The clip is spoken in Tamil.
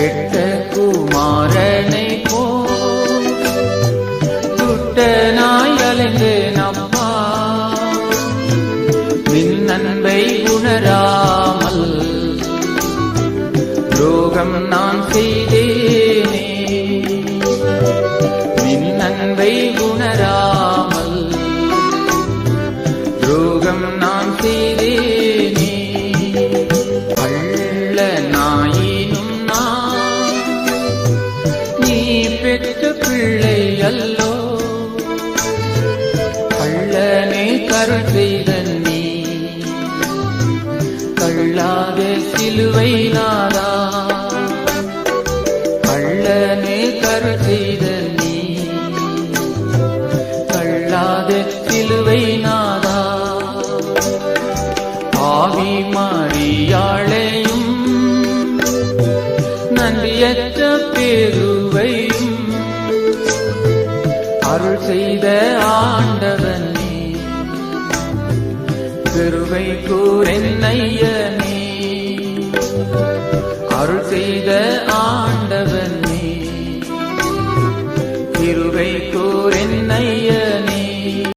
கெட்ட குமாரனை போ துட்டனாய் அலைந்து நம்மா நின் அன்பை உணராமல் துரோகம் நான் செய்தேனே நின் அன்பை உணராமல் துரோகம் நான் செய்தேனே அள்ள நான் கள்ளனே செய்த நீ கள்ளாத சிலுவை நாதா. கள்ளனே கருள் செய்த நீ கள்ளாத சிலுவை நாதா. ஆவி மாறியாளையும் நன்றியற்ற பேருவையும் அருள் செய்த ஆண்ட கிருவை கூறென்னையனே அருள் செய்த ஆண்டவனே கிருவை கூ